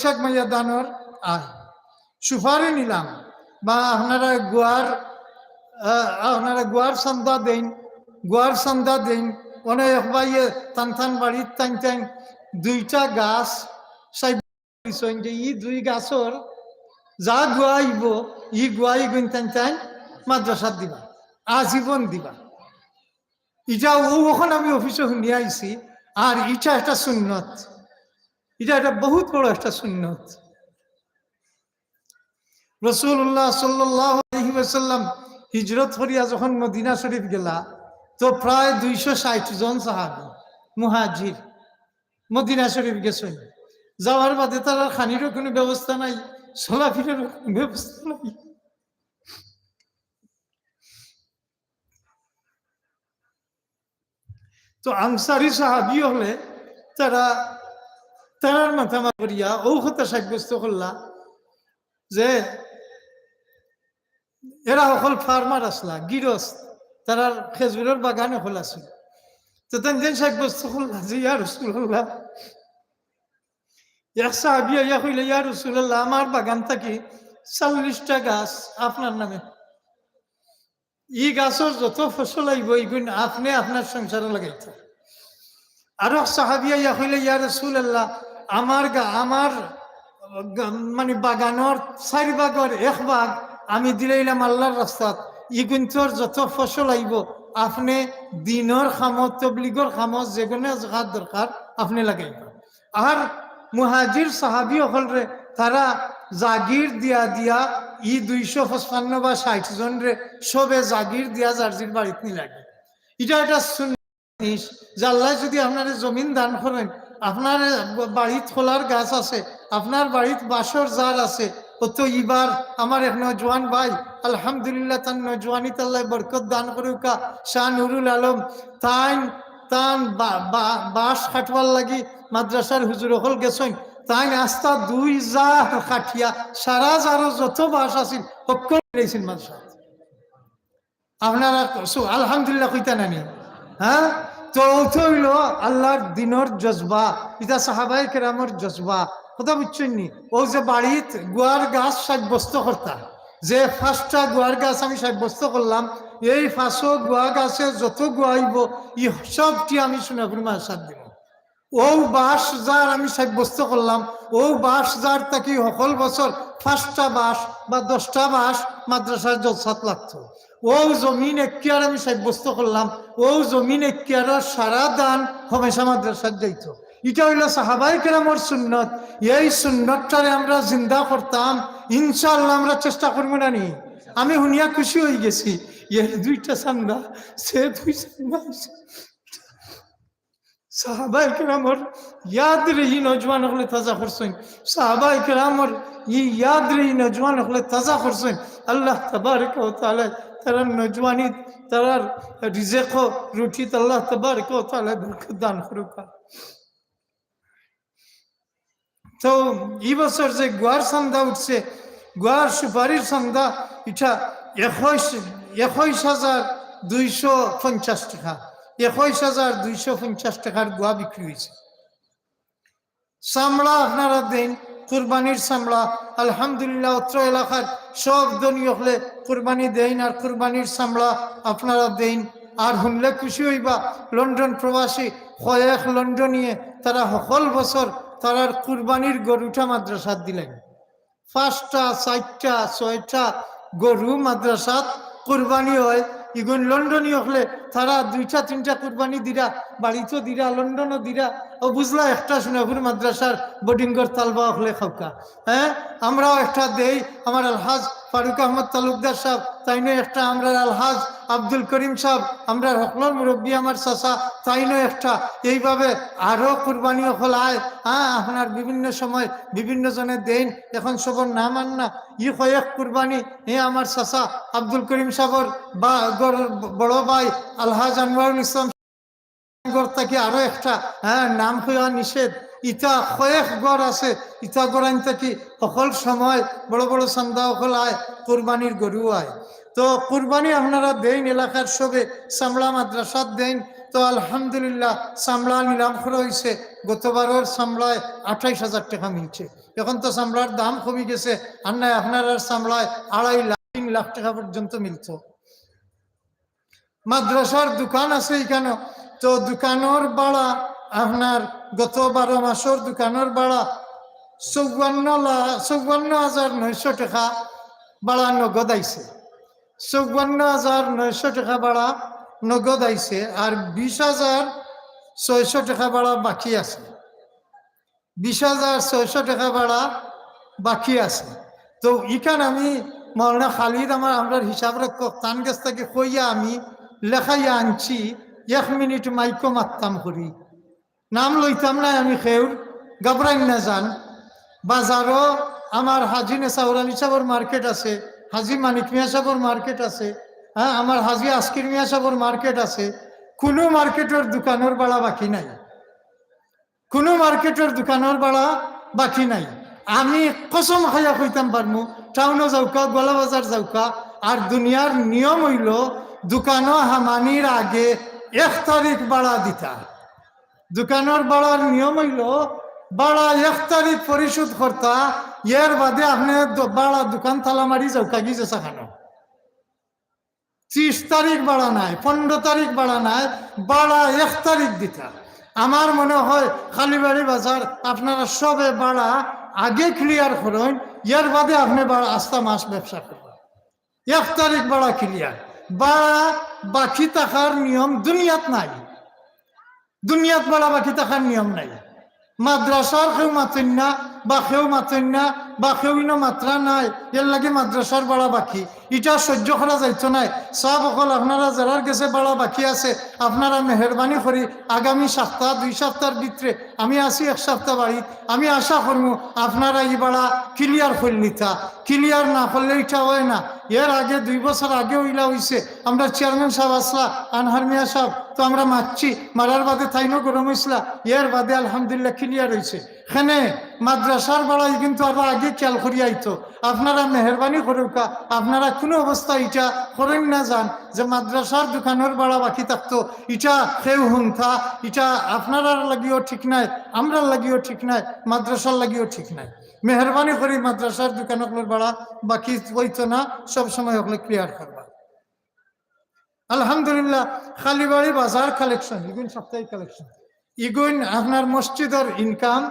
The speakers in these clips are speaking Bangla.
বৈশাখ মাইয়া দানোর আয় সুপারি নিলাম। বা আপনারা গোয়ার আপনারা গোয়ার সন্ধ্যা দেন, গোয়ার সন্ধ্যা দেন অনেক বাইয়ে টান টান বাড়ির টান টান দুইটা গাছ সাইড দিছেন যে ই দুই গাছর যা গুয়াইব ই গুয়াই গুন টান টান মাদ্রাসাত দিবা আজীবন দিবা। ইটা ও ওখানে আমি অফিসে শুনিয়ে আইছি আর ইটা একটা সুন্নত। এটা একটা বহুত বড় একটা সুন্নত। রসুল্লাহ সাল্লাহ আলহিম হিজরত করিয়া যখন মদিনা শরীফ গেলা, তো প্রায় দুইশো ষাট জন সাহাবি, মুহাজির মদিনা শরীফ গেছেন। যাওয়ার বাদে তার খানিরও কোনো ব্যবস্থা নাই, চলাফিরেরও কোনো ব্যবস্থা নাই। তো আনসারি সাহাবি হলে তারা তারার মাথা মারিয়া ও কথা সাব্যস্ত করলা যে এরা সকল ফার্মার আসলা গিরস তারার খেজুরের বাগান হল আছিল। তো তেন সাব্যস্ত করলা যে, ইয়া রসুল্লাহ এক সাহাবি ইয়া কইলে, ইয়া রসুল্লাহ আমার বাগান থাকি চল্লিশটা গাছ আপনার নামে। ই গাছের যত ফসল আইব এইগুণ আপনি আপনার সংসারে লাগাইতে আরও সাহাবিয়া ইয়া হইলে ইয়া রসুল্লাহ আমার আমার মানে বাগানোর চারি বাগর এক বাগ আমি দিলাইলাম আল্লাহর রাস্তাত ইগুন্তর যত ফসল আইব আপনি দিনর খামত তবলিগর খামত যেগুলো জাগাত দরকার আপনি লাগাইব আর মুহাজির সাহাবি হলরে তারা জাগির দিয়া দিয়া, ই দুইশো পঁচপান্ন বা ষাট জন রে সবে জাগির দিয়া জার্জির বাড়িতে নি লাগে এটা একটা জিনিস যে আল্লাহ যদি আপনার জমিন দান করেন আপনার বাড়িত খোলার গাছ আছে, আপনার বাড়িত বাসর জার আছে। ও তো ইবার আমার এক নজওয়ান ভাই, আলহামদুলিল্লাহ তার নজওয়ানি তাল্লাহ বরকত দান করুকা শাহ নুরুল আলম। তাই, তান বা- বা- বাঁশ কাটবার লাগি মাদ্রাসার হুজুর হল গেছেন। তাই আস্তা দুই যা কাঠিয়া সারা যারও যত বাস আছিল, সকল রেছেন মাদ্রাসা আপনারা আলহামদুলিল্লাহ কইতা নানি হ্যাঁ? তো হইল আল্লাহর দিনর জজবা। এটা সাহাবাই কেরামর জজবা। কথা বুঝছেন নি? ও যে বাড়িত গুয়ার গাছ সাব্যস্ত করতা, যে ফার্স্টটা গুয়ার গাছ আমি সাব্যস্ত করলাম, এই ফাঁসো গুয়া গাছে যত গুয়াইব ই সবটি আমি সোনাপুর মাসার দিব। ও বাস যার আমি সাব্যস্ত করলাম, ও বাস যার তাকে সকল বছর পাঁচটা বাস বা দশটা বাস মাদ্রাসার জলসাত লাগতো। ও জমিন একিয়ার আমি সাব্যস্ত করলাম, ও জমিন একিয়ার সারা দান হমেশা মাদ্রাসার যাইত এটা হইল সাহাবাই কেরামর সুন্নত। এই সুন্নতটারে আমরা জিন্দা করতাম ইনশাল্লাহ আমরা চেষ্টা করব না নি। আমি শুনিয়া খুশি হয়ে গেছি এই দুইটা সান্দা সে দুই সান্দা সাহাবাই কেরামর ইয়াদ রহি নজওয়ান হলে তাজা করছেন। সাহাবাই কেরামর ই ইয়াদ রহি নজওয়ান হলে তাজা করছেন। আল্লাহ তবারক ও তারা নজওয়ানি তারার রিজেক রুটিত আল্লাহ তবারক ও তাআলা বরকত দান করুকা। তো এই বছর যে গোয়ার সন্ধ্যা উঠছে, গোয়ার সুপারির সন্ধ্যা এটা একুশ একুশ হাজার দুইশো পঞ্চাশ টাকা একুশ হাজার দুইশো পঞ্চাশ টাকার গোয়া বিক্রি হয়েছে। চামড়া আপনারা দেন কুরবানির চামড়া, আলহামদুলিল্লাহ, অত্র এলাকার সব ধনী হলে কুরবানি দেন আর কুরবানির চামড়া আপনারা দেন। আর শুনলে খুশি হইবা, লন্ডন প্রবাসী কয়েক লন্ডনিয়ে তারা সকল বছর তারার কুরবানির গরুটা মাদ্রাসাত দিলেন। পাঁচটা, চারটা, ছয়টা গরু মাদ্রাসাত কুরবানি হয়। ইগুন লন্ডনী হলে তারা দুইটা, তিনটা কুরবানি দিরা বাড়িতেও দিরা, লন্ডনও দিরা। ও বুঝলা, একটা সোনাপুর মাদ্রাসার বোর্ডিংগর তালবা হলে খাওকা। হ্যাঁ? আমরাও একটা দেই, আমার আলহাজ ফারুক আহমদ তালুকদার সাহেব তাইনো একটা আমরা আলহাজ আব্দুল করিম সাহেব আমরা হকলর মুরব্বী আমার চাচা তাইনো একটা। এইভাবে আরও কুরবানিও খোলায় হ্যাঁ আপনার বিভিন্ন সময় বিভিন্ন জনে দেন, এখন সবর নাম আন না ই কয়েক কুরবানি, এ আমার চাচা আব্দুল করিম সাহর বা বড় ভাই আলহাজ আনোয়ারুল ইসলাম থেকে আরও একটা হ্যাঁ নাম হইয়া নিষেধ। ইটা কয়েক গড় আছে। ইটা গড়াইন থাকি সকল সময়, বড় বড় চান্দা সকল আয়, কোরবানির গরু আয়। তো কুরবানি আপনারা দেন এলাকার সবে সামলা মাদ্রাসাত দেন তো আলহামদুলিল্লাহ, সামলা নিলাম করা হয়েছে গতবারের সামলায় আঠাইশ হাজার টাকা মিলছে। এখন তো সামলার দাম কমে গেছে। আর নাই, আপনার সামলায় আড়াই লাখ, তিন লাখ টাকা পর্যন্ত মিলত। মাদ্রাসার দোকান আছে এখানে। তো দোকানের ভাড়া আপনার গত বারো মাসের দোকানের ভাড়া চৌবান্ন চৌবান্ন হাজার নয়শো টাকা ভাড়া নগদ আইছে। চৌবান্ন হাজার নয়শো টাকা ভাড়া নগদ আইছে আর বিশ হাজার ছয়শো টাকা ভাড়া বাকি আছে। বিশ হাজার ছয়শো টাকা ভাড়া বাকি আছে। তো ইখান আমি মৌলানা খালিদ আমার, আমরা হিসাব রাখ তান গাছ থেকে কইয়া আমি লেখাইয়া আনছি, এক মিনিট মাইকো মারতাম করি। নাম লইতাম না আমি খেউর গাবরাইন না যান। বাজারও আমার হাজি নেসাউরালি সাহর মার্কেট আছে, হাজি মানিক মিয়া সাহর মার্কেট আছে হ্যাঁ আমার হাজি আস্কির মিয়া সাহর মার্কেট আছে। কোনো মার্কেটের দোকানের বাড়া বাকি নাই। কোনো মার্কেটের দোকানের বাড়া বাকি নাই। আমি কসম খাইয়া কইতাম পারমু, টাউনও যাওকা গলা বাজার যাওকা, আর দুনিয়ার নিয়ম হইল দোকানও হামানির আগে এক তারিখ বাড়া দিতা দোকানের বাড়ার নিয়ম হইল বাড়া এক তারিখ পরিশোধ করতা এর বাদে আপনি বাড়া দোকান তালা মারি যাওকা গিয়ে খানো ত্রিশ তারিখ বাড়া নাই পনেরো তারিখ বাড়া নাই বাড়া এক তারিখ দিতা আমার মনে হয় খালিবাড়ি বাজার আপনারা সবে বাড়া আগে ক্লিয়ার করেন এর বাদে আপনি আস্তা মাস ব্যবসা করবেন। এক তারিখ বাড়া ক্লিয়ার বাড়া বাকি থাকার নিয়ম দুনিয়াত নাই। দুনিয়াত বাড়া বাকি থাকার নিয়ম নাই। মাদ্রাসার কেউ মাতেন না, বা কেউ মাতেন না, বা কেউ মাত্রা নাই, এর লাগে মাদ্রাসার বাড়া বাকি। এটা সহ্য করা যাইতো নাই। সব অকল আপনারা যারার গেছে বাড়া বাকি আছে, আপনারা মেহরবানি করি আগামী সপ্তাহ, দুই সপ্তাহের ভিতরে আমি আসি এক সপ্তাহ বাড়ি। আমি আশা করব আপনারা এই বাড়া ক্লিয়ার করে নিতা। ক্লিয়ার না করলে এটা হয় না। এর আগে দুই বছর আগে ওইলা হইছে। আমরা চেয়ারম্যান সাহেব আসলা, আনহার মিয়া সাহেব, তো আমরা মারছি। মারার বাদে তাইনও গরম হয়েছিলা এর বাদে আলহামদুলিল্লাহ ক্লিয়ার হয়েছে এখানে মাদ্রাসার বাড়াই কিন্তু আরও আগে খেয়াল করিয়া আইতো। আপনারা মেহরবানি করুকা, আপনারা কোনো অবস্থা ইটা করেন না যান। যে মাদ্রাসার দোকানের বাড়া বাকি থাকতো। ইটা কেউ হুমথা ইটা আপনারার লাগিও ঠিক নাই। আমরার লাগিও ঠিক নাই, মাদ্রাসার লাগিও ঠিক নাই। মেহরবানি করি মাদ্রাসার দোকানগুলোর বাড়া, বাকি হইতো না, সব সময় ওগুলো ক্লিয়ার করবা। আলহামদুলিল্লাহ, খালিবাড়ি বাজার কালেকশন ইগুন সাপ্তাহিক কালেকশন ইগুন আপনার মসজিদের ইনকাম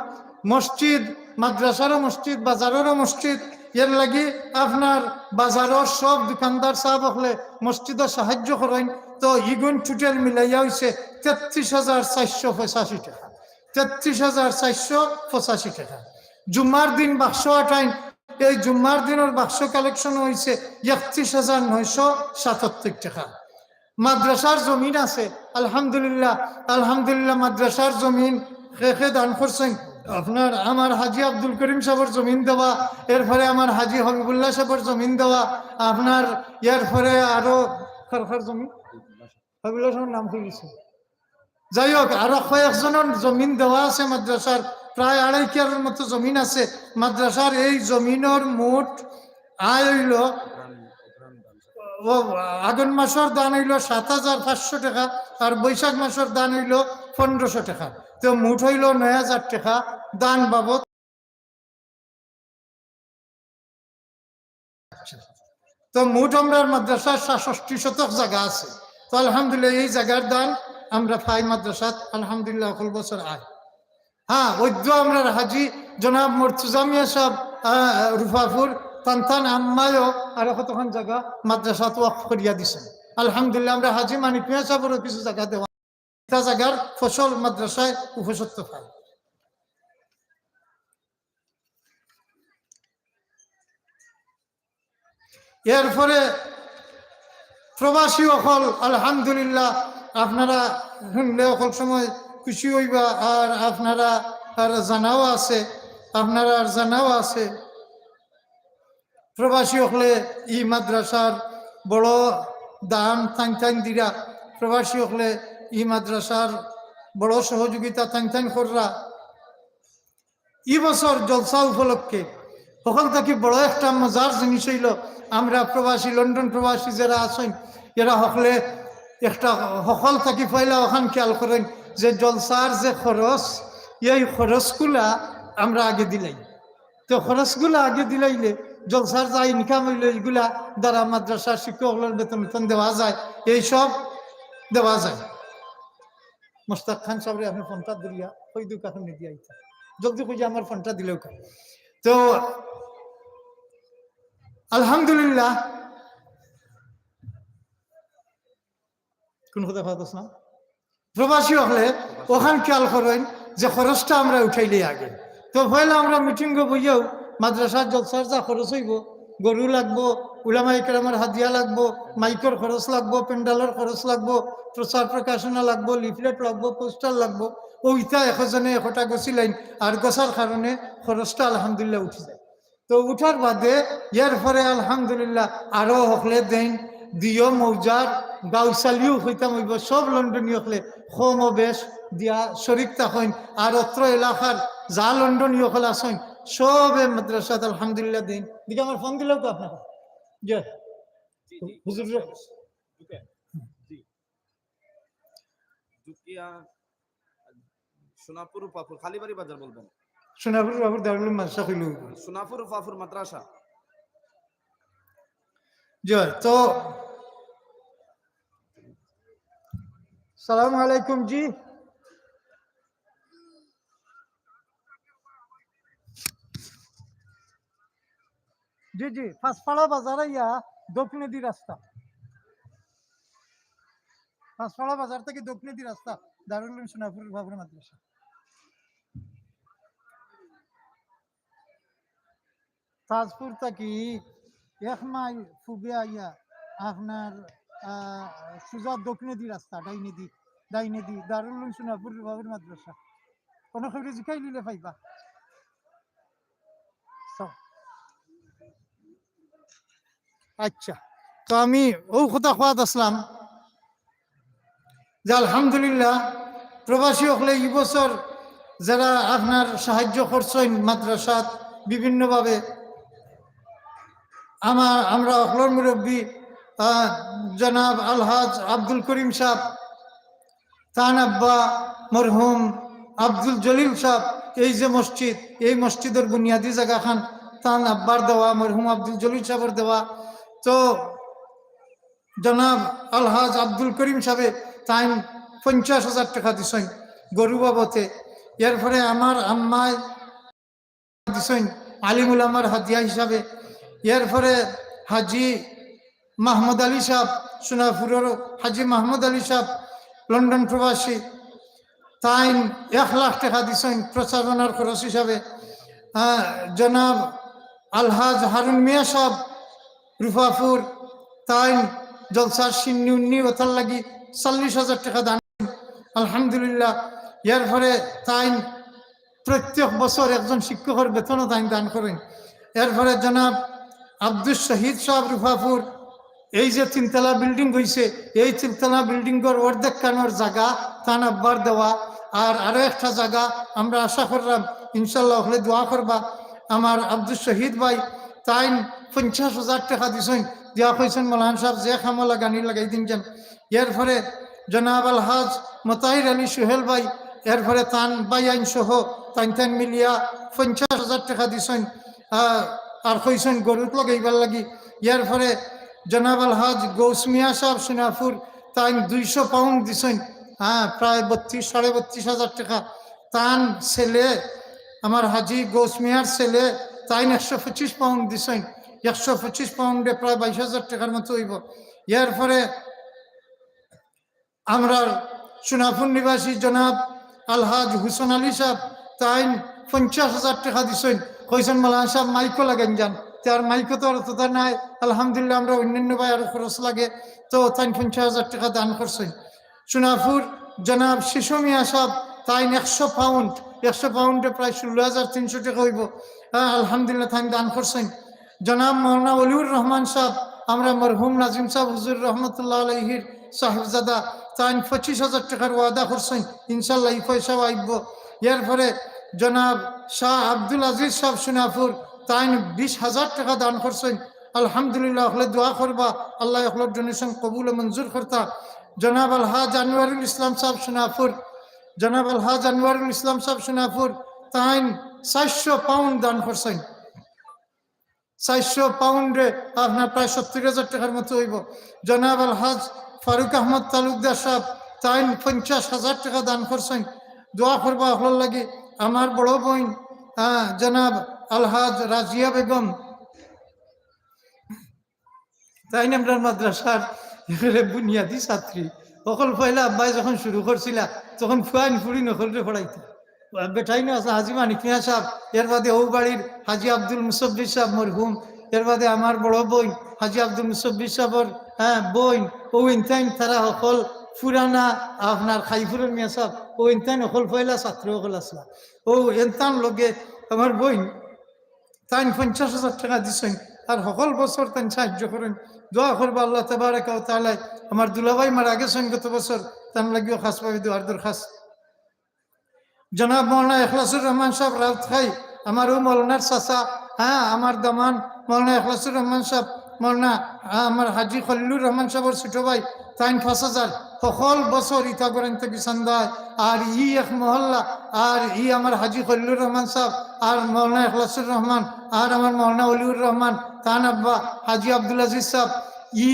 মসজিদ, মাদ্রাসারও মসজিদ, বাজারেরও মসজিদ, এর লাগি আপনার বাজারের সব দোকানদার সাহেব হলে মসজিদও সাহায্য করেন। তো ইগুন টুটেল মিলাইয়া হয়েছে তেত্রিশ হাজার চারশো পঁচাশি টাকা। তেত্রিশ হাজার চারশো পঁচাশি টাকা। জুম্মার দিন বাক্স আটাইন এই জুম্মার দিনের বাক্স কালেকশন হয়েছে একত্রিশ হাজার নয়শো সাতাত্তর টাকা। মাদ্রাসার জমিন আছে, আলহামদুলিল্লাহ আলহামদুলিল্লাহ মাদ্রাসার জমিন শেখে দান করছেন? আপনার, আমার হাজি আব্দুল করিম সাহেবের জমিন দেওয়া, এরপরে আমার হাজি হবিবুল্লাহ সাহেবের জমিন দেওয়া, আপনার, এরপরে আরও কার জমিন? হবিবুল্লাহ সাহেবের নাম খুলেছে যাই হোক আরও কয়েকজনের জমিন দেওয়া আছে মাদ্রাসার, প্রায় আড়াই কেয়ারের মতো জমিন আছে। মাদ্রাসার এই জমিনের মোট আয় হইল আগুন মাসের দান হইল সাত হাজার পাঁচশো টাকা, আর বৈশাখ মাসের দান হইল পনেরোশো টাকা। তো মুঠ হইল নয় হাজার টাকা দান বাবদ। তো মুঠ আমরা মাদ্রাসার সাতষট্টি শতক জায়গা আছে। তো আলহামদুলিল্লাহ, এই জায়গার দান আমরা পাই মাদ্রাসাত, আলহামদুলিল্লাহ অকল বছর আয়। হ্যাঁ ঐদ্য আমরা হাজি জনাব মর্তুজামিয়া সাহেব রুফাফুর, তান্তান আম্মায়ও আর কতক্ষণ জায়গা মাদ্রাসাত ওয়াকফ করিয়া দিছেন। আলহামদুলিল্লাহ, আমরা হাজি মানিক মিয়া সাহেবেরও কিছু জায়গা দেওয়া। তা জায়গার ফসল মাদ্রাসায় উপসত্ব পায় এরপরে প্রবাসী অকল, আলহামদুলিল্লাহ আপনারা শুনলে অকল সময় খুশি হইবা, আর আপনারা, আর জানাও আছে, আপনারা আর জানাও আছে। প্রবাসী হলে ই মাদ্রাসার বড় দান টাং টাং দিরা। প্রবাসী হলে ই মাদ্রাসার বড় সহযোগিতা টাং টাং কররা। ই বছর জলসা উপলক্ষে সকল থেকে বড় একটা মজার জিনিস হইল, আমরা প্রবাসী, লন্ডন প্রবাসী যারা আছেন, এরা সকলে একটা সকল থাকি পয়লা ওখান খেয়াল করেন যে জলসার যে খরচ, এই খরচগুলা আমরা আগে দিলাই। তো খরচগুলা আগে দিলাইলে জলসার যা ইনকাম হইলে, এইগুলা দ্বারা মাদ্রাসা শিক্ষকগুলোর বেতন বেতন দেওয়া যায় এইসব দেওয়া যায়। মোস্তাক খান সাহেব আপনি ফোনটা দিলিয়া ওই দু কাকে নিয়ে আইতা জলদি খুঁজে আমার ফোনটা দিলেও তো আলহামদুলিল্লাহ কোন কথা কথা না? প্রবাসী হলে ওখান খেয়াল করেন যে খরচটা আমরা উঠাইলে আগে। তো পয়লা আমরা মিটিং বইয়াও মাদ্রাসার জলসার যা খরচ হইব, গরু লাগবো উলামাই কেরামের হাদিয়া লাগবো, মাইকর খরচ লাগবো, পেন্ডালের খরচ লাগবো, প্রচার প্রকাশনা লাগবো, লিফলেট লাগবো, পোস্টার লাগবো, ওইটা এশজনে এশটা লাইন, আর গছার কারণে খরচটা আলহামদুলিল্লাহ উঠি যায়। তো উঠার বাদে ইয়ার পরে আলহামদুলিল্লাহ আরও হকলে দেন দিও মৌজার গাউসালিও হইতাম হইব সব লন্ডনী হকলে হোম বেশ দিয়া শরিক থাকেন আর অত্র এলাকার যা লন্ডনী হকল আসেন সবে মাদ্রাসাত আলহামদুলিল্লাহ দিন। দিকে আমার ফোন দিলেও তো আপনার যে হুজুর জুকিয়া সোনাপুর পাপুর খালিবাড়ি বাজার বলবেন সোনাপুর বাবুর দারুল মাদ্রাসা হইল সোনাপুর পাপুর মাদ্রাসা জয় তো সালাম আলাইকুম জি জি জি ফাঁসপাড়া বাজার ইয়া দক্ষিণে দি রাস্তা ফাঁসপাড়া বাজার থেকে দক্ষিণে দি রাস্তা দারুল উলুম সোনাপুর বাবুর মাদ্রাসা তাজপুর থেকে এক মাইল ফুগে আইয়া আপনার সুজা দক্ষিণে দি রাস্তা ডাইনে দি ডাইনে দি দারুল সোনাপুর বাবুর মাদ্রাসা। কোনো খবরে জিকাই নিলে পাইবা। আচ্ছা তো আমি ও কথা খোয়াত আসলাম যে আলহামদুলিল্লাহ প্রবাসী হলে এই বছর যারা আপনার সাহায্য করছেন মাদ্রাসাত বিভিন্নভাবে আমার, আমরা অকলর মুরব্বী জনাব আলহাজ আব্দুল করিম সাহ তান আব্বা মরহুম আব্দুল জলিল সাহ এই যে মসজিদ, এই মসজিদের বুনিয়াদী জায়গা খান, তান আব্বার দেওয়া, মরহুম আব্দুল জলিল সাহেবের দেওয়া। তো জনাব আলহাজ আব্দুল করিম সাহেব তাই পঞ্চাশ হাজার টাকা দিছেন গরু বাবতে এর ফলে আমার আম্মায় দিছেন আলিমুল আমার হাদিয়া হিসাবে এর ফলে হাজি মাহমুদ আলী সাহ, সোনাপুরের হাজি মাহমুদ আলী সাহ, লন্ডন প্রবাসী। তাই এক লাখ টাকা দিছেন প্রচারণার খরচ হিসাবে। জনাব আলহাজ হারুন মিয়া সাহ রুফাপুর তাই জলসার সিন্নি উন্নি ওতার লাগি চল্লিশ হাজার টাকা দান। আলহামদুলিল্লাহ। ইয়ার ফলে তাই প্রত্যেক বছর একজন শিক্ষকের বেতনও তাই দান করেন। ফলে জনাব আব্দুল শহীদ সাহেব রুফাপুর এই যে তিনতলা বিল্ডিং হয়েছে এই তিনতলা বিল্ডিংয়ের অর্ধেক কানোর জায়গা, তান আব্বার দেওয়া। আর আরও একটা জায়গা, আমরা আশা করলাম ইনশাল্লাহ হলে দোয়া করবা। আমার আব্দুল শহীদ ভাই তাই পঞ্চাশ হাজার টাকা দিছেন। দিয়া কইছেন, মৌলান সাহেব, যে খামলা গানি লাগাই দিন যান। এর ফলে জনাব আলহাজ মতাহির আলী সোহেল ভাই ফলে তান বাই আইন সহ তাইন তাইন মিলিয়া পঞ্চাশ হাজার টাকা দিছেন। আর কইছেন গরুত লাগাইবার লাগি। ইয়ার ফলে জনাব আলহাজ গৌসমিয়া সাহেব সোনাপুর তাই দুইশো পাউন্ড দিছেন। হ্যাঁ প্রায় বত্রিশ, সাড়ে বত্রিশ হাজার টাকা। তান ছেলে, আমার হাজি গৌসমিয়ার ছেলে তাই একশো পঁচিশ পাউন্ড দিছেন। একশো পঁচিশ পাউন্ডে প্রায় বাইশ হাজার টাকার মতো হইব। ইয়ার পরে আমরা সোনাপুর নিবাসী জনাব আলহাজ হুসন আলী সাহেব তাই পঞ্চাশ হাজার টাকা দিছেন। কইছেন মালান সাহেব মাইকও লাগেন যান তার মাইকও তো আর তথা নাই। আলহামদুলিল্লাহ, আমরা অন্যান্য ভাই আরও খরচ লাগে। তো তাই পঞ্চাশ হাজার টাকা দান করছেন সোনাপুর, জনাব শিশু মিয়া সাহেব তাই একশো পাউন্ড একশো পাউন্ডে প্রায় ষোলো হাজার তিনশো টাকা হইব। হ্যাঁ আলহামদুলিল্লাহ তাই দান করছেন। জনাব মৌলানা অলিউর রহমান সাহেব, আমরা মরহুম নাজিম সাহেব হুজুর রহমতুল্লাহ আলহির সাহেবজাদা তাই পঁচিশ হাজার টাকার ওয়াদা করছেন। ইনশাল্লাহ এই পয়সাও আইব। এর পরে জনাব শাহ আব্দুল আজিজ সাহেব সোনাপুর তাই বিশ হাজার টাকা দান করছেন। আলহামদুলিল্লাহ, হলে দোয়া করবা। আল্লাহ হলের ডোনেশন কবুল মঞ্জুর করতা। জনাব আলহাজ আনোয়ারুল ইসলাম সাহেব সোনাপুর, জনাব আলহাজ আনোয়ারুল ইসলাম সাহেব সোনাপুর, তাইন চারশো পাউন্ড দান করছেন। চারশো পাউন্ডে আপনার প্রায় সত্তর হাজার টাকার মতো হইব। জনাব আলহাজ ফারুক আহমদ তালুকদার সাহেব, তাইন পঞ্চাশ হাজার টাকা দান করছেন। দোয়া করবা হল লাগে আমার বড় বোন জনাব আলহাজ রাজিয়া বেগম। তাই আমরা মাদ্রাসার বুনিয়াদি ছাত্রী। অকল পয়লা আব্বাই যখন শুরু করছিলা, তখন ফুয়াইন ফুড়ি নকলরে পড়াইতে। বেটাই না আছে হাজি মানিক মিয়া এর বাদে ও বাড়ির হাজি আব্দুল মুসব্বির সাহেব মরহুম, এর বাদে আমার বড় বোন হাজি আব্দুল মুসব্বির সাহেবর হ্যাঁ বোন ও ইনতাইন তারা সকল ফুরানা আপনার খাইফুরের মিয়া সাহেব ও ইনতাইন অকল পয়লা ছাত্র অকল আসলা। ও এনতান লগে আমার বোন তাই পঞ্চাশ হাজার টাকা দিছেন আর সকল বছর তাই সাহায্য করেন। দোয়া করব আল্লাহ তাবারাকা ও তাআলা আমার দুলাভাই মারা গেছেন গত বছর তার লাগিও খাস পাবি দোয়ার দরখাস্ত। জনাব মৌলানা এখলাসুর রহমান সাহেব রাউত খাই আমারও মৌলানার চাচা হ্যাঁ আমার দামান মৌলানা এখলাসুর রহমান সাহেব মৌলানা হ্যাঁ, আমার হাজি খলিলুর রহমান সাহেবর ছোট ভাই তাইন পাঁচ হাজার। সকল বছর ইটা করেন থেকে সন্ধ্যায় আর ই এক মহল্লা, আর ই আমার হাজি খলিলুর রহমান সাহেব, আর মৌলানা এখলাসুর রহমান, আর আমার মৌলানা অলিউর রহমান, তান আব্বা হাজি আব্দুল আজিজ সাহেব। ই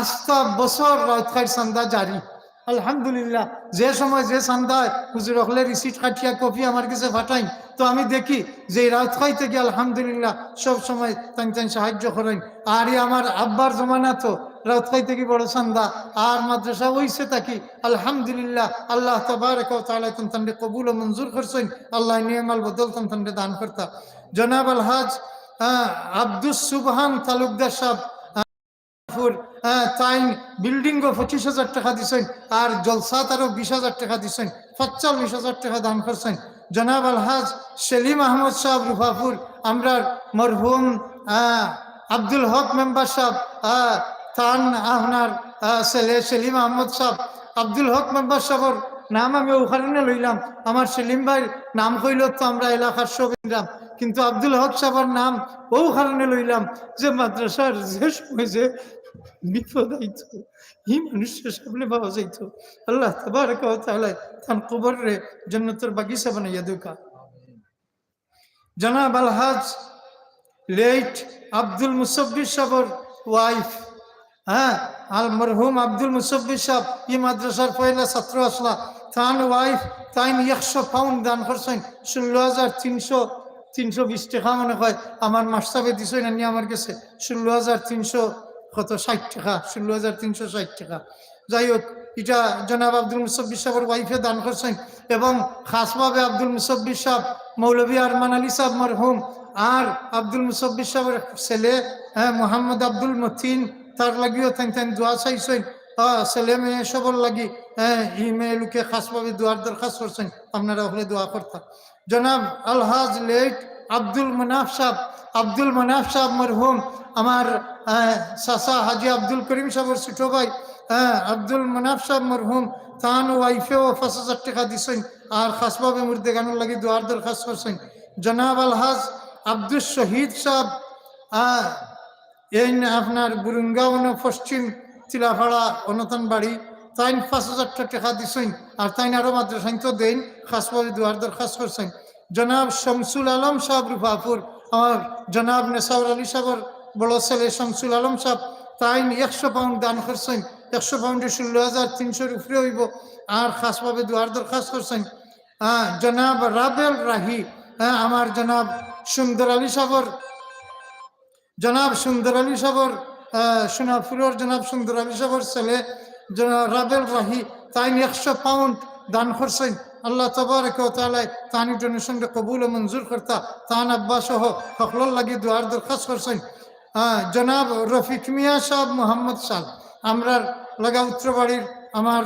আস্তা বছর রাউত খাইর সন্ধ্যা জারি। আলহামদুলিল্লাহ, যে সময় যে সান্দায় হুজুর হলে রিসিট কাটিয়া কপি আমার কাছে ফাটাই তো আমি দেখি যে এই রাত খাই থেকে আলহামদুলিল্লাহ সব সময় তাই তাই সাহায্য করেন। আর আমার আব্বার জমানা তো রাত খাই থেকে বড় সান্দা আর মাদ্রাসা ওইসে থাকি আলহামদুলিল্লাহ, আল্লাহ তবারক তাআলা তুম কবুল ও মঞ্জুর করছেন। আল্লাহ নিয়মাল বদল তুম দান করতা। জনাব আলহাজ আব্দুস সুবহান তালুকদার সাহেব ফুর তাই বিল্ডিং ও পঁচিশ হাজার টাকা দিছেন, আর জলসাত আরও বিশ হাজার টাকা দিছেন পঁচাল্লিশ হাজার টাকা দান করছেন। জনাব আলহাজ সেলিম আহমদ সাহেব, রুফাপুর আমরা মরহুম আব্দুল হক মেম্বার সাহেব তান আপনার ছেলে সেলিম আহমদ সাহেব আব্দুল হক মেম্বার সাহেবর নাম আমি ওখানে লইলাম। আমার সেলিম ভাইয়ের নাম কইল তো আমরা এলাকার সব নিলাম কিন্তু আব্দুল হক সাহেবের নাম ও কারণে লইলাম যে মাদ্রাসার যে সময় যে বিপদ আইতো এই মানুষের সামনে পাওয়া যাইতো। আল্লাহ তাবারক ওয়া তাআলা তান কবর জান্নাতের বাগিচা বানাইয়া দুকা জনাব আলহাজ লেট আব্দুল মুসব্বির সাহর ওয়াইফ। হ্যাঁ আল মরহুম আব্দুল মুসব্বির সাহ ই মাদ্রাসার পয়লা ছাত্র আসলা। তান ওয়াইফ তাইন একশো পাউন্ড দান করছেন। ষোলো হাজার তিনশো তিনশো বিশ টাকা মনে হয়। আমার মাস্টাবে দিছেন আনি আমার কাছে ষোলো হাজার তিনশো, কত? ষাট টাকা, ষোলো হাজার তিনশো ষাট টাকা। যাই হোক, এটা জনাব আব্দুল মুসব্বির সাহেবের ওয়াইফে দান করছেন এবং খাসভাবে আব্দুল মুসব্বির সাহেব, মৌলভী আরমান আলী সাহেব মরহুম আর আব্দুল মুসব্বির সাহেবের ছেলে হ্যাঁ মোহাম্মদ আব্দুল মতিন তার লাগিও তেন তেন দোয়া চাইছেন ছেলে মেয়ে সবর লাগি হ্যাঁ ই মেয়ে লোকে খাসভাবে দোয়ার দরখাস্ত করছেন আপনারা ওখানে দোয়া করতাম। জনাব আলহাজ লেট আব্দুল মনাফ সাহেব আব্দুল মনাফ সাহেব মরহুম আমার চাচা হাজি আব্দুল করিম সাহেবের ছোট ভাই হ্যাঁ আব্দুল মনাফ সাহেব মরহুম তান ওয়াইফেও পাঁচ হাজার টাকা দিছেন আর খাসভাবে মুর্দে গানের লাগি দোয়ার দরখাস্ত করছেন। জনাব আলহাজ আব্দুল শহীদ আহ, এই না আপনার বুরুঙ্গাউন পশ্চিম চিলাফাড়া অনতন বাড়ি। তাইন পাঁচ হাজার টাকা দিছেন আর তাইন আরও মাদ্রাসাইন তো দেন খাসভাবে দোয়ার দরখাস্ত করছেন। জনাব শমসুল আলম সাহেব রুফাপুর আমার জনাব নেসাউর আলী সাহেবের বড় ছেলে শমসুল আলম সাহেব, তাইন একশো পাউন্ড দান করছেন, একশো পাউন্ডে ষোলো হাজার তিনশোর উপরে হইব, আর খাসভাবে দোয়ার দরখাস্ত করছেন। হ্যাঁ জনাব রাবেল রাহি হ্যাঁ আমার জনাব সুন্দর আলী সাহেবের জনাব সুন্দর আলী সাহর সোনাপুরের জনাব সুন্দর আলী সাহর ছেলে রাবেল রাহি, তাই একশো পাউন্ড দান করছেন। আল্লাহ তবারক তালাই তানি ডোনেশনটা কবুল ও মঞ্জুর করতা। তান আব্বা সহ সকলের লাগি দোয়ার দরখাস্ত করছেন। জনাব রফিক মিয়া সাহেব মোহাম্মদ সাল আমরার লাগা উত্তরবাড়ির আমার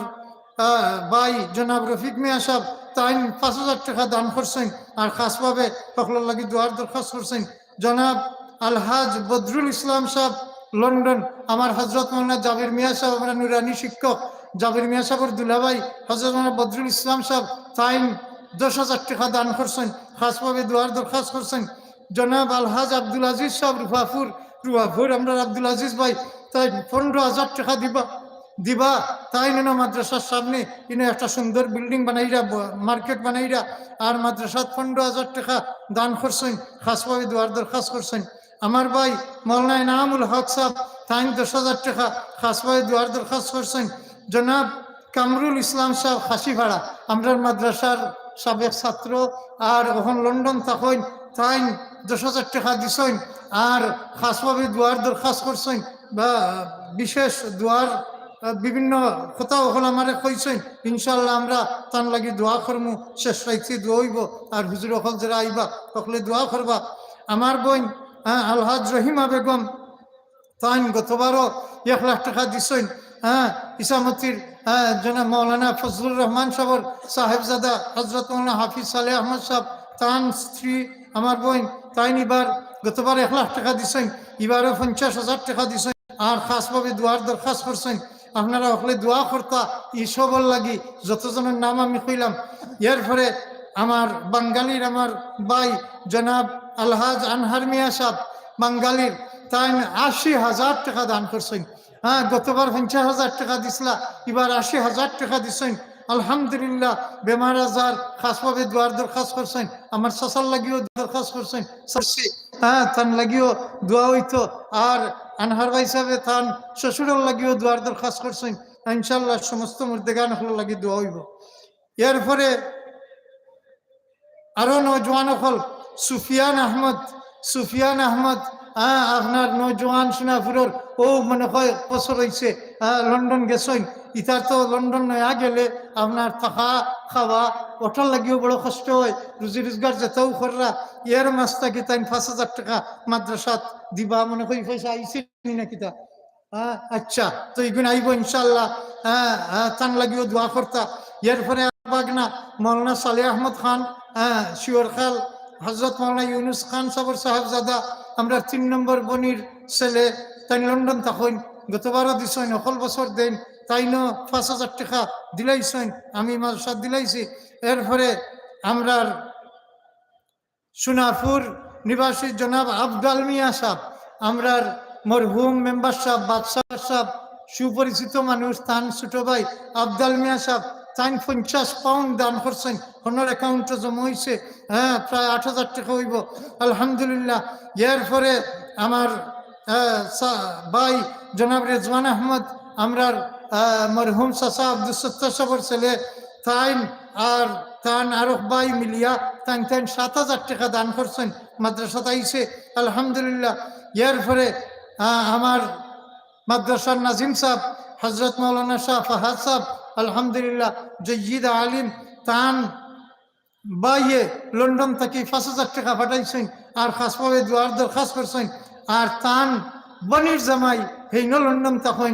ভাই জনাব রফিক মিয়া সাহেব, তাই পাঁচ হাজার টাকা দান করছেন। আর খাসভাবে সকলের লাগি দোয়ার দরখাস্ত করছেন। জনাব আলহাজ বদরুল ইসলাম সাহেব, লন্ডন। আমার হজরত মোহাম্মদ জাবির মিয়া সাহেব, আমরা নুরানি শিক্ষক। জাবির মিয়া সাহেবের দুলাভাই হজরত মোহাম্মদ বদরুল ইসলাম সাহেব তাইন দশ হাজার টাকা দান করছেন খাসভাবে দুয়ার দরখাস্ত করছেন। জনাব আলহাজ আব্দুল আজিজ সাহেব, রুফাফুর রুফাফুর, আমরা আব্দুল আজিজ ভাই, তাই পনেরো হাজার টাকা দিবা দিবা। তাই নেন মাদ্রাসার সামনে, ইনো একটা সুন্দর বিল্ডিং বানাইরা মার্কেট বানাইরা, আর মাদ্রাসাত পনেরো হাজার টাকা দান করছেন খাসভাবে দুয়ার দরখাস্ত করছেন। আমার ভাই মৌলানা ইনামুল হক সাহেব তাই দশ হাজার টাকা খাসভাবে দুয়ার দরখাস্ত করছেন। জনাব কামরুল ইসলাম সাহেব খাসি ভাড়া আমরা মাদ্রাসার সাবেক ছাত্র আর ওখান লন্ডন তখন তাই দশ হাজার টাকা দিছেন। আর খাসভাবে দুয়ার দরখাস্ত করছেন বা বিশেষ দুয়ার বিভিন্ন কথা ওখানে আমারে কইছেন। ইনশাল্লাহ আমরা তান লাগি দোয়া করমু, শেষ রাইতে দোয়াইব আর হুজুর অকল যারা আইবা সকলে দোয়া করবা। আমার বোন হ্যাঁ আলহাজ রহিমা বেগম তাইন গতবারও এক লাখ টাকা দিছেন। হ্যাঁ ইসামতির হ্যাঁ জনাব মৌলানা ফজলুর রহমান সাহর সাহেবজাদা হজরত মৌলানা হাফিজ সালেহ আহমদ সাহেব তান স্ত্রী, আমার বোন, তাইন এবার গতবার এক লাখ টাকা দিছেন। এবারও পঞ্চাশ হাজার টাকা দিছেন। আর খাসভাবে দুয়ার দরখাস্ত করছেন। আপনারা সকলে দোয়া করতা ইসবর লাগি যতজনের নাম আমি কইলাম। এর পরে আমার বাঙ্গালির আমার ভাই জনাব আলহাজ আনহার মিয়া সাহেব বাঙ্গালির তাই আশি হাজার টাকা দান করছেন। হ্যাঁ গতবার পঞ্চাশ হাজার টাকা দিছিলা, এবার আশি হাজার টাকা দিছেন। আলহামদুলিল্লাহ, বেমার আজার, খাসভাবে দোয়ার দরখাস্ত করছেন। আমার শশার লাগিও দরখাস্ত করছেন। হ্যাঁ তান লাগিও দোয়া হইতো। আর আনহার ভাই সাহেবে তান শ্বশুরের লাগিও দোয়ার দরখাস্ত করছেন। ইনশাল্লাহ সমস্ত মুর্দেগান হল লাগি দোয়া হইব। এরপরে আরও নজওয়ান হল। সুফিয়ান আহমদ সুফিয়ান আহমদ হ্যাঁ আপনার নজওয়ান সোনাপুরের, ও মনে হয় বছর হয়েছে হ্যাঁ লন্ডন গেছেন ইতার তো লন্ডন নয়া গেলে আপনার থাকা, খাওয়া ওটার লাগিও বড় কষ্ট হয়। রুজি রোজগার যেতেও কররা এর মাস থাকি তাই পাঁচ হাজার টাকা মাদ্রাসাত দিবা? মনে করি পয়সা আইসি নাকি তা? হ্যাঁ আচ্ছা তো এগুলো আইব ইনশাল্লাহ হ্যাঁ হ্যাঁ তান লাগিও দোয়া করতা। এরপরে বাগনা, মৌলানা সালে আহমদ খান হ্যাঁ শিওর খাল। হজরত মৌলানা ইউনুস খান সাবর সাহেবজাদা, আমরা তিন নম্বর বনির ছেলে, তাই লন্ডন তখন গতবারও দিছেন, অকল বছর দেন, তাই ন পাঁচ হাজার টাকা দিলাইছেন, আমি মাদ্রাসা দিলাইছি। এরপরে আমরার সোনাপুর নিবাসী জনাব আফগাল মিয়া সাহ আমরার মরহুম মেম্বার সাহ বাদশাহ সাহ সুপরিচিত মানুষ, তান ছোট ভাই আফগাল মিয়া সাহ তাইন পঞ্চাশ পাউন্ড দান করছেন হনর অ্যাকাউন্টে জমা হয়েছে হ্যাঁ প্রায় আট হাজার টাকা হইব। আলহামদুলিল্লাহ। এর পরে আমার ভাই জনাব রেজওয়ান আহমদ, আমরার মরহুম চাচা আব্দুল সত্তর সাবর ছেলে, তাইন আর তান আরও ভাই মিলিয়া তান তাইন সাত হাজার টাকা দান করছেন, মাদ্রাসাত আইছে। আলহামদুলিল্লাহ। এর পরে আমার মাদ্রাসার নাজিম সাহেব হজরত মৌলানা শাহ ফাহাদ সাহেব আলহামদুলিল্লাহ, জয়িদ আলিম তান বাইয়ে লন্ডন থেকে পাঁচ হাজার টাকা পাঠাইছেন আর খাসভাবে দুয়ার দরখাস্ত করছেন। আর তান বনির জামাই হেইন লন্ডন তখন